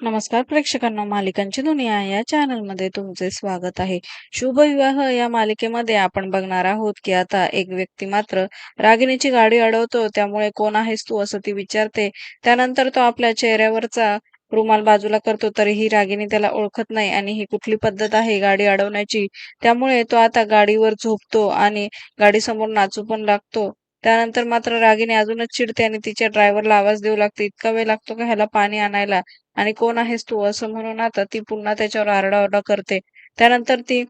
नमस्कार प्रेक्षकांना मालिकांची दुनिया या चॅनलमध्ये तुमचे स्वागत आहे. शुभ विवाह या मालिकेमध्ये आपण बघणार आहोत की आता एक व्यक्ती मात्र रागिणीची गाडी अडवतो त्यामुळे कोण आहेस तू असं ती विचारते. त्यानंतर तो आपल्या चेहऱ्यावरचा रुमाल बाजूला करतो तरीही रागिणी त्याला ओळखत नाही आणि ही कुठली पद्धत आहे गाडी अडवण्याची? त्यामुळे तो आता गाडीवर झोपतो आणि गाडी समोर नाचू पण लागतो. त्यानंतर मात्र रागिणी अजूनच चिडते आणि तिच्या ड्रायव्हरला आवाज देऊ लागते इतका वेळ लागतो का ह्याला पाणी आणायला? आणि कोण आहेस तू असं म्हणून आता ती पुन्हा त्याच्यावर आरडाओरडा करते. त्यानंतर ती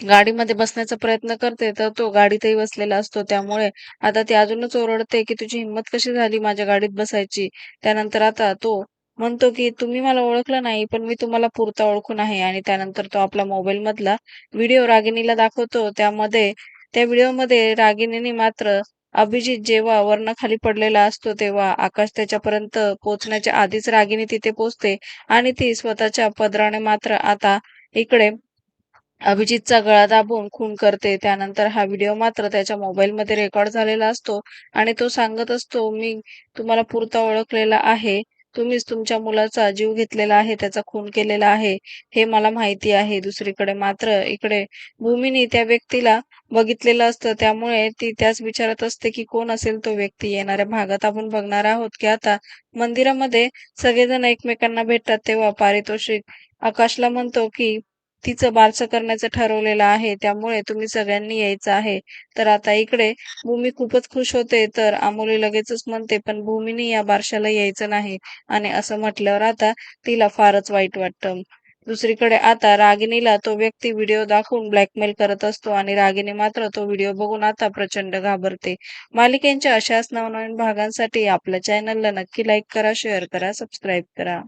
गाडीमध्ये बसण्याचा प्रयत्न करते तर तो गाडीतही बसलेला असतो. त्यामुळे आता ती अजूनच ओरडते की तुझी हिंमत कशी झाली माझ्या गाडीत बसायची? त्यानंतर आता तो म्हणतो की तुम्ही मला ओळखलं नाही पण मी तुम्हाला पुरता ओळखून आहे. आणि त्यानंतर तो आपला मोबाईल मधला व्हिडिओ रागिणीला दाखवतो. त्यामध्ये त्या व्हिडिओमध्ये रागिणीने मात्र अभिजित जेव्हा वर्णाखाली पडलेला असतो तेव्हा आकाश त्याच्यापर्यंत पोहोचण्याच्या आधीच रागिनी तिथे पोचते आणि ती स्वतःच्या पदराने मात्र आता इकडे अभिजितचा गळा दाबून खून करते. त्यानंतर हा व्हिडिओ मात्र त्याच्या मोबाईलमध्ये रेकॉर्ड झालेला असतो आणि तो सांगत असतो मी तुम्हाला पुरता ओळखलेला आहे. तुम्हीच तुमच्या मुलाचा जीव घेतलेला आहे त्याचा खून केलेला आहे हे मला माहिती आहे. दुसरीकडे मात्र इकडे भूमीने त्या व्यक्तीला बघितलेलं असतं. त्यामुळे ती त्याच विचारत असते की कोण असेल तो व्यक्ती? येणाऱ्या भागात आपण बघणार आहोत की आता मंदिरामध्ये सगळेजण एकमेकांना भेटतात तेव्हा पारितोषिक आकाशला म्हणतो की तिचं बारसं करण्याचं ठरवलेलं आहे त्यामुळे तुम्ही सगळ्यांनी यायचं आहे. तर आता इकडे भूमी खूपच खुश होते तर आमोली लगेचच म्हणते पण भूमीने या बारशाला यायचं नाही. आणि असं म्हटल्यावर आता तिला फारच वाईट वाटतं. दुसरीकडे आता रागिणीला तो व्यक्ती व्हिडिओ दाखवून ब्लॅकमेल करत असतो आणि रागिणी मात्र तो व्हिडिओ बघून आता प्रचंड घाबरते. मालिकेच्या अशाच नवनवीन भागांसाठी आपल्या चॅनलला नक्की लाईक करा शेअर करा सबस्क्राईब करा.